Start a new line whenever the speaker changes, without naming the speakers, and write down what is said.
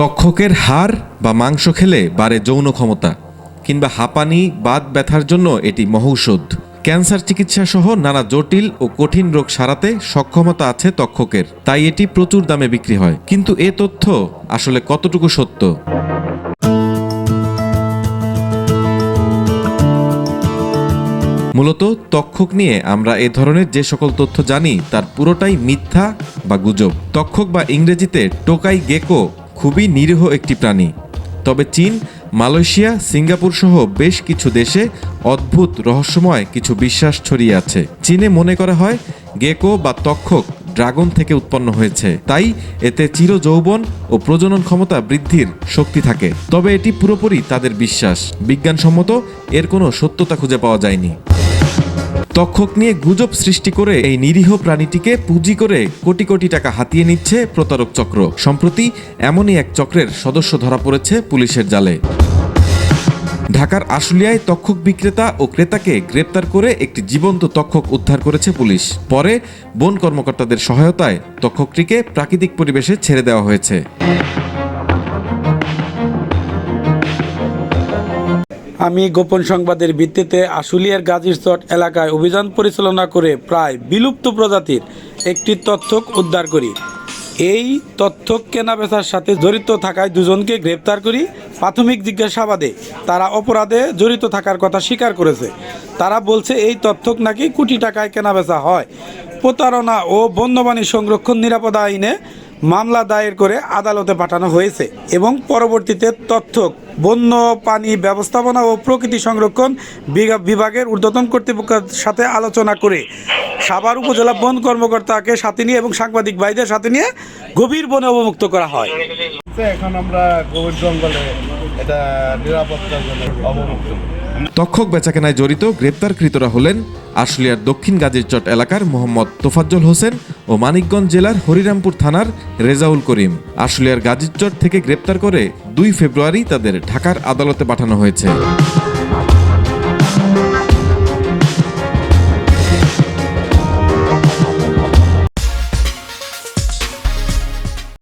তক্ষকের হাড় বা মাংস খেলে বাড়ে যৌন ক্ষমতা, কিংবা হাঁপানি, বাত ব্যথার জন্য এটি মহৌষধ। ক্যান্সার চিকিৎসা সহ নানা জটিল ও কঠিন রোগ সারাতে সক্ষমতা আছে তক্ষকের, তাই এটি প্রচুর দামে বিক্রি হয়। কিন্তু এ তথ্য আসলে কতটুকু সত্য? মূলত তক্ষক নিয়ে আমরা এ ধরনের যে সকল তথ্য জানি, তার পুরোটাই মিথ্যা বা গুজব। তক্ষক বা ইংরেজিতে টোকাই গেকো খুবই নিরীহ একটি প্রাণী। তবে চীন, মালয়েশিয়া, সিঙ্গাপুর সহ বেশ কিছু দেশে অদ্ভুত রহস্যময় কিছু বিশ্বাস ছড়িয়ে আছে। চীনে মনে করা হয়, গেকো বা তক্ষক ড্রাগন থেকে উৎপন্ন হয়েছে। তাই এতে চির যৌবন ও প্রজনন ক্ষমতা বৃদ্ধির শক্তি থাকে। তবে এটি পুরোপুরি তাদের বিশ্বাস। বিজ্ঞানসম্মত এর কোনো সত্যতা খুঁজে পাওয়া যায়নি। তক্ষক নিয়ে গুজব সৃষ্টি করে এই নিরীহ প্রাণীটিকে পুঁজি করে কোটি কোটি টাকা হাতিয়ে নিচ্ছে প্রতারক চক্র। সম্প্রতি এমনই এক চক্রের সদস্য ধরা পড়েছে পুলিশের জালে। ঢাকার আশুলিয়ায় তক্ষক বিক্রেতা ও ক্রেতাকে গ্রেপ্তার করে একটি জীবন্ত তক্ষক উদ্ধার করেছে পুলিশ। পরে বন কর্মকর্তাদের সহায়তায় তক্ষকটিকে প্রাকৃতিক পরিবেশে ছেড়ে দেওয়া হয়েছে।
আমি গোপন সংবাদের ভিত্তিতে আশুলিয়ার গাজীরচট এলাকায় অভিযান পরিচালনা করে প্রায় বিলুপ্ত প্রজাতির একটি তথ্যক উদ্ধার করি। এই তথ্যক কেনাবেচার সাথে জড়িত থাকায় দুজনকে গ্রেপ্তার করি। প্রাথমিক জিজ্ঞাসাবাদে তারা অপরাধে জড়িত থাকার কথা স্বীকার করেছে। তারা বলছে, এই তথ্যক নাকি কোটি টাকায় কেনাবেচা হয়। প্রতারণা ও বন্যবাণী সংরক্ষণ নিরাপদা আইনে মামলা দায়ের করে আদালতে পাঠানো হয়েছে এবং পরবর্তীতে তথ্য বন্য পানি ব্যবস্থাপনা ও প্রকৃতি সংরক্ষণ বিভাগের ঊর্ধ্বতন কর্তৃপক্ষের সাথে আলোচনা করে সাভার উপজেলা বন কর্মকর্তাকে সাথে নিয়ে এবং সাংবাদিক ভাইদের সাথে নিয়ে গভীর বনে অবমুক্ত করা হয়।
এখন আমরা গভীর জঙ্গলে এটা নিরাপত্তার জন্য অবমুক্ত।
তক্ষক বেচাকেনায় জড়িত গ্রেপ্তারকৃতরা হলেন আশুলিয়ার দক্ষিণ গাজীরচট এলাকার মোহাম্মদ তোফাজ্জল হোসেন ও মানিকগঞ্জ জেলার হরিরামপুর থানার রেজাউল করিম। আশুলিয়ার গাজীরচর থেকে গ্রেপ্তার করে দুই ফেব্রুয়ারি তাদের ঢাকার আদালতে পাঠানো হয়েছে।